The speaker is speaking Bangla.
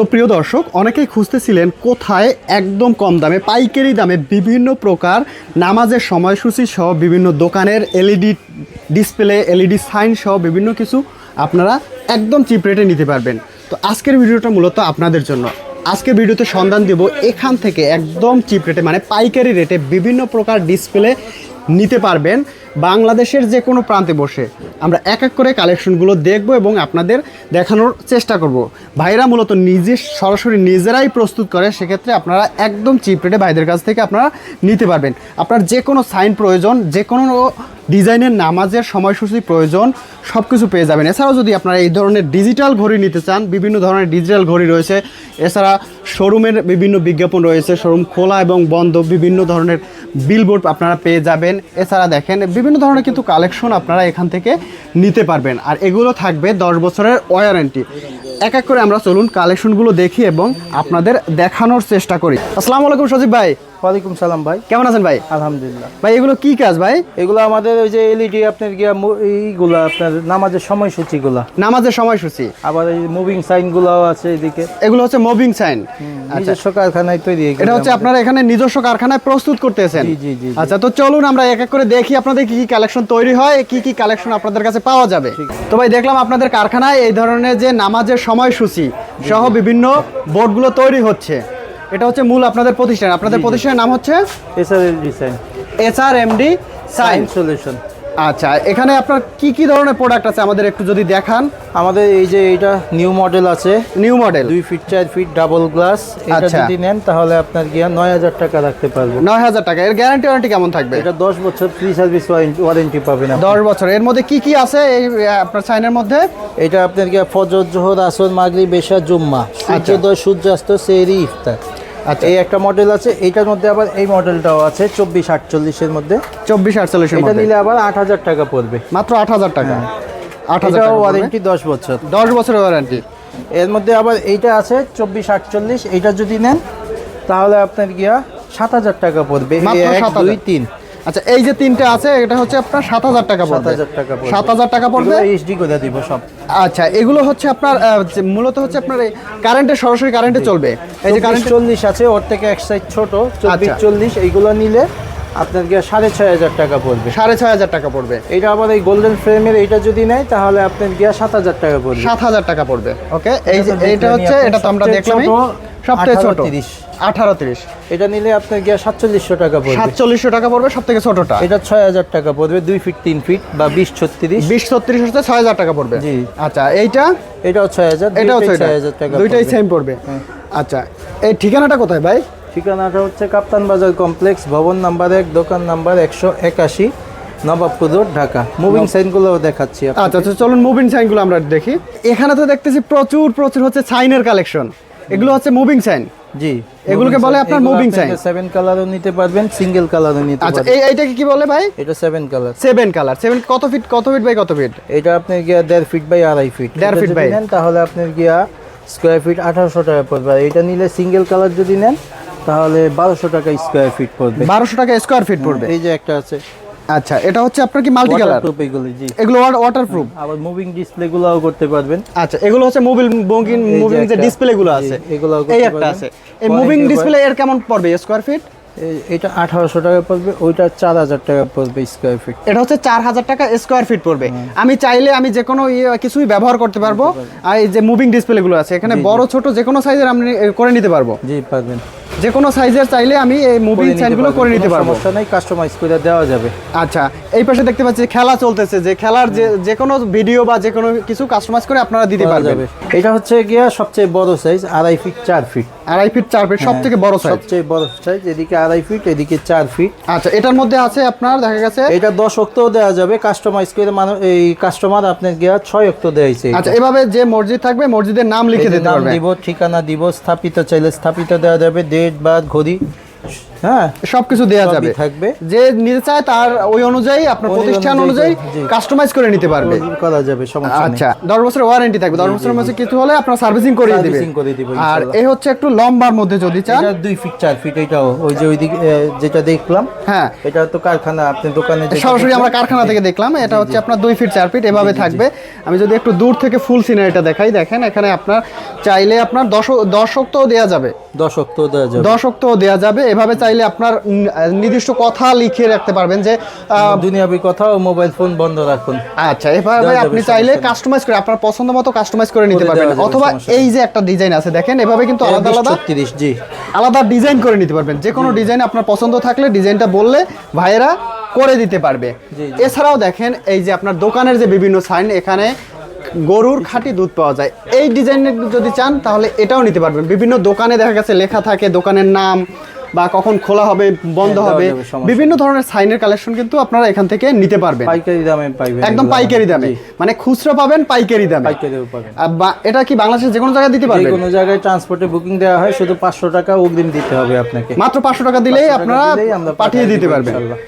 তো প্রিয় দর্শক, অনেকেই খুঁজতেছিলেন কোথায় একদম কম দামে, পাইকারি দামে বিভিন্ন প্রকার নামাজের সময়সূচি সহ বিভিন্ন দোকানের এলইডি ডিসপ্লে, এলইডি সাইন সহ বিভিন্ন কিছু আপনারা একদম চিপ রেটে নিতে পারবেন। তো আজকের ভিডিওটা মূলত আপনাদের জন্য। আজকের ভিডিওতে সন্ধান দেব এখান থেকে একদম চিপ রেটে মানে পাইকারি রেটে বিভিন্ন প্রকার ডিসপ্লে নিতে পারবেন। বাংলাদেশের যে কোনো প্রান্তে বসে আমরা এক এক করে কালেকশনগুলো দেখব এবং আপনাদের দেখানোর চেষ্টা করব। ভাইরা মূলত নিজে সরাসরি নিজেরাই প্রস্তুত করে, সেক্ষেত্রে আপনারা একদম চিপ রেটে ভাইদের কাছ থেকে আপনারা নিতে পারবেন। আপনার যে কোনো সাইন প্রয়োজন যে কোনো ডিজাইনের নামাজের সময়সূচি প্রয়োজন সব কিছু পেয়ে যাবেন। এছাড়াও যদি আপনারা এই ধরনের ডিজিটাল ঘড়ি নিতে চান, বিভিন্ন ধরনের ডিজিটাল ঘড়ি রয়েছে। এছাড়া শোরুমের বিভিন্ন বিজ্ঞাপন রয়েছে শোরুম খোলা এবং বন্ধ, বিভিন্ন ধরনের বিলবোর্ড আপনারা পেয়ে যাবেন। এছাড়া দেখেন, বিভিন্ন ধরনের কিন্তু কালেকশন আপনারা এখান থেকে নিতে পারবেন। আর এগুলো থাকবে দশ বছরের ওয়ারেন্টি এক এক করে আমরা চলুন কালেকশনগুলো দেখি এবং আপনাদের দেখানোর চেষ্টা করি। আসসালামু আলাইকুম সজীব ভাই। ওয়ালাইকুম সালাম ভাই। কেমন আছেন ভাই? আলহামদুলিল্লাহ। ভাই এগুলো কি কাজ ভাই? এগুলো আমাদের ওই যে এলইডি আপনার গিয়া এইগুলা আপনার নামাজের সময়সূচিগুলা। নামাজের সময়সূচি। আবার এই মুভিং সাইনগুলাও আছে এদিকে। এগুলো হচ্ছে মুভিং সাইন নিজস্ব কারখানায় তৈরি এগুলো এটা হচ্ছে আপনারা এখানে নিজস্ব কারখানায় প্রস্তুত করতেছেন। জি, জি। আচ্ছা তো চলুন আমরা এক এক করে দেখি আপনাদের কি কি কালেকশন তৈরি হয় কি কি কালেকশন আপনাদের কাছে পাওয়া যাবে। তো ভাই দেখলাম আপনাদের কারখানায় এই ধরনের যে নামাজের সময়সূচি সহ বিভিন্ন বোর্ডগুলো তৈরি হচ্ছে। এটা হচ্ছে মূল আপনাদের প্রতিষ্ঠান। আপনাদের প্রতিষ্ঠানের নাম হচ্ছে S R MD D sign solution আচ্ছা এখানে আপনার কি কি ধরনের প্রোডাক্ট আছে আমাদের একটু যদি দেখান? আমাদের এই যে এটা নিউ মডেল আছে। নিউ মডেল দুই ফিট চার ফিট ডাবল গ্লাস এটা। যদি নেন তাহলে আপনার গিয়া নয় হাজার টাকা রাখতে পারব। নয় হাজার টাকা এর গ্যারান্টি ওয়ারেন্টি কেমন থাকবে? এটা দশ বছর ফ্রি সার্ভিস ওয়ারেন্টি পাবেন। দশ বছর। এর মধ্যে কি কি আছে এই আপনার সাইনের মধ্যে? এটা আপনার গিয়া ফজর জোহর আসর মাগরি বেশা জুম্মা। সূর্যোদয় সূর্যাস্ত সেরি ইফতার। আচ্ছা। এই একটা মডেল আছে এইটার মধ্যে আবার এই মডেলটাও আছে চব্বিশ আটচল্লিশের মধ্যে। চব্বিশ আটচল্লিশ এটা নিলে আবার আট হাজার টাকা পড়বে। মাত্র আট হাজার টাকা। আট হাজার ওয়ারেন্টি দশ বছর। দশ বছরের ওয়ারেন্টি এর মধ্যে আবার এইটা আছে চব্বিশ আটচল্লিশ এইটা যদি নেন তাহলে আপনার গিয়া সাত হাজার টাকা পড়বে। এক দুই তিন। আচ্ছা এই যে তিনটে আছে এটা হচ্ছে আপনার সাত হাজার টাকা পড়বে। সাত হাজার টাকা পড়বে? এইচডি করে দিব সব। আচ্ছা এগুলো হচ্ছে আপনার মূলত হচ্ছে আপনার এই কারেন্টে সরাসরি কারেন্টে চলবে। এই যে কারেন্ট চল্লিশ আছে ওর থেকে এক সাইজ ছোট। চব্বিশ আচ্ছা। চল্লিশ এইগুলো নিলে আপনার গিয়া সাড়ে ছয় হাজার টাকা পড়বে। সাড়ে ছয় হাজার টাকা পড়বে। এটা আবার এই গোল্ডেন ফ্রেমের এইটা যদি নেয় তাহলে আপনার গিয়া সাত হাজার টাকা পড়বে। সাত হাজার টাকা পড়বে। ওকে এই যে এটা এইটা হচ্ছে এটা তো আমরা ছোট, সবথেকে ছোট? 18 তিরিশ। আঠারো তিরিশ। এটা নিলে আপনার গিয়া সাতচল্লিশশো টাকা পড়বে। সাতচল্লিশশো টাকা পড়বে সব থেকে ছোটটা। এটা ছয় হাজার টাকা পড়বে দুই ফিট তিন ফিট বা বিশ ছত্রিশ। বিশ ছত্রিশ হচ্ছে ছয় হাজার টাকা পড়বে। জি। আচ্ছা এইটা? এটাও ছয় হাজার এটাও ছয় হাজার টাকা দুইটাই সেম পড়বে। আচ্ছা এই ঠিকানাটা কোথায় ভাই? ঠিকানাটা হচ্ছে কাপ্তান বাজার কমপ্লেক্স ভবন নাম্বার এক দোকান নাম্বার একশো একাশি নবাবপুর রোড ঢাকা। মুভিং সাইনগুলোও দেখাচ্ছি আচ্ছা আচ্ছা চলুন মুভিং সাইনগুলো আমরা দেখি। এখানে তো দেখতেছি প্রচুর প্রচুর হচ্ছে সাইনের কালেকশন। এগুলো হচ্ছে মুভিং সাইন জি। এগুলোকে বলে আপনার মুভিং sign? সেভেন কালারও নিতে পারবেন সিঙ্গেল কালারও নিতে আচ্ছা পারবেন। এই এইটাকে কি বলে ভাই? এটা seven colour seven colour seven কত ফিট কত ফিট বাই কত ফিট এটা আপনি গিয়া দেড় ফিট বাই আড়াই ফিট দেড় ফিট by। নেন তাহলে আপনার গিয়া স্কোয়ার ফিট আঠারোশো টাকা পড়বে। আর এটা নিলে সিঙ্গেল কালার যদি নেন তাহলে বারোশো টাকা স্কোয়ার ফিট পড়বে। বারোশো টাকা স্কোয়ার ফিট পড়বে। এই যে একটা আছে। আচ্ছা এটা হচ্ছে আপনার কি মাল্টি কালার এগুলো জি। এগুলো ওয়াটার প্রুফ আবার মুভিং ডিসপ্লে গুলাও করতে পারবেন। আচ্ছা এগুলো হচ্ছে মোবিল মুভিং মুভিং যে ডিসপ্লে গুলো আছে করতে এই একটা আছে। এই মুভিং ডিসপ্লে এর কেমন পড়বে স্কোয়ার ফিট এটা আঠারোশো টাকা পড়বে ওইটা চার হাজার টাকা পড়বে স্কোয়ার ফিট এটা হচ্ছে চার হাজার টাকা স্কোয়ার ফিট পড়বে। আমি চাইলে আমি যে কোনো ইয়ে কিছুই ব্যবহার করতে পারব আর এই যে মুভিং ডিসপ্লে গুলো আছে এখানে বড় ছোট যে কোনো সাইজের আমি করে নিতে পারব। জি পারবেন। যে কোনো সাইজের চাইলে আমি এই মুভি সাইনগুলো করে নিতে পারব। সমস্যা নাই কাস্টমাইজ করে দেওয়া যাবে। আচ্ছা এই পাশে দেখতে পাচ্ছি খেলা চলতেছে যে খেলার যে যে কোনো ভিডিও বা যে কোনো কিছু কাস্টমাইজ করে আপনারা দিতে পারবেন। এটা হচ্ছে গিয়া সবচেয়ে বড় সাইজ আড়াই ফিট চার ফিট আড়াই ফিট চার ফিট সব থেকে বড় সাইজ সবচেয়ে বড় সাইজ এদিকে আড়াই ফিট এদিকে চার ফিট। আচ্ছা এটার মধ্যে আছে আপনার দেখা গেছে? এটা দশ অক্টও দেওয়া যাবে কাস্টমাইজ করে মানে এই কাস্টমার আপনার গিয়া ছয় অক্ট দেওয়াইছে আচ্ছা এভাবে যে মসজিদ থাকবে মসজিদের নাম লিখে দিতে নাম পারবে। দিব ঠিকানা দিব স্থাপিত চাইলে স্থাপিত দেওয়া যাবে ডেট বাদ ঘড়ি হ্যাঁ সবকিছু দেওয়া যাবে। থাকবে। যে নিতে চায় তার ওই অনুযায়ী আপনার প্রতিষ্ঠান অনুযায়ী কাস্টমাইজ করে নিতে পারবে। করা যাবে সমস্যা আচ্ছা দশ বছরের ওয়ারেন্টি থাকবে। দশ বছরের মধ্যে কিছু হলে আপনার সার্ভিসিং করে দিবে। Servicing করে দিবে, আর এই হচ্ছে একটু লম্বার মধ্যে যদি চান। এটা ফিট চার ফিট এটাও। ওই যে ওইদিকে যেটা দেখলাম হ্যাঁ। এটা তো কারখানা আপনি দোকানে সরাসরি আমরা কারখানা থেকে দেখলাম এটা হচ্ছে আপনার দুই ফিট চার ফিট এভাবে থাকবে। আমি যদি একটু দূর থেকে ফুল সিনারিটা দেখাই দেখেন এখানে আপনার চাইলে আপনার দশ দশক তো দেওয়া যাবে। দশক তো দেওয়া যাবে। দশক তো দেওয়া যাবে এভাবে চাইলে আপনার নির্দিষ্ট কথা লিখে রাখতে পারবেন যে দুনিয়াবি কথা ও মোবাইল ফোন বন্ধ রাখুন। আচ্ছা এভাবে আপনি চাইলে কাস্টমাইজ করে আপনার পছন্দ মতো কাস্টমাইজ করে নিতে পারবেন। অথবা এই যে একটা ডিজাইন আছে দেখেন এভাবে কিন্তু আলাদা আলাদা জি। আলাদা ডিজাইন করে নিতে পারবেন। যে কোনো ডিজাইন আপনার পছন্দ থাকলে ডিজাইনটা বললে ভাইয়েরা করে দিতে পারবে। এছাড়াও দেখেন এই যে আপনার দোকানের যে বিভিন্ন সাইন এখানে গরুর খাঁটি দুধ পাওয়া যায়। এই ডিজাইনের যদি চান তাহলে এটাও নিতে পারবেন। বিভিন্ন দোকানে দেখা গেছে লেখা থাকে দোকানের নাম বা কখন খোলা হবে বন্ধ হ্যাঁ, হবে বিভিন্ন ধরনের সাইনের কালেকশন কিন্তু আপনারা এখান থেকে নিতে পারবেন। পাইকারি দামে পাইবেন একদম পাইকারি দামে। মানে খুচরা পাবেন পাইকারি দামে। পাইকারি পাবেন। এটা কি বাংলাদেশের যে কোনো জায়গায় দিতে পারবেন? কোনো জায়গায় ট্রান্সপোর্টে বুকিং দেওয়া হয় শুধু পাঁচশো টাকা অগ্রিম দিতে হবে আপনাকে। মাত্র পাঁচশো টাকা দিলেই আপনারা পাঠিয়ে দিতে পারবেন।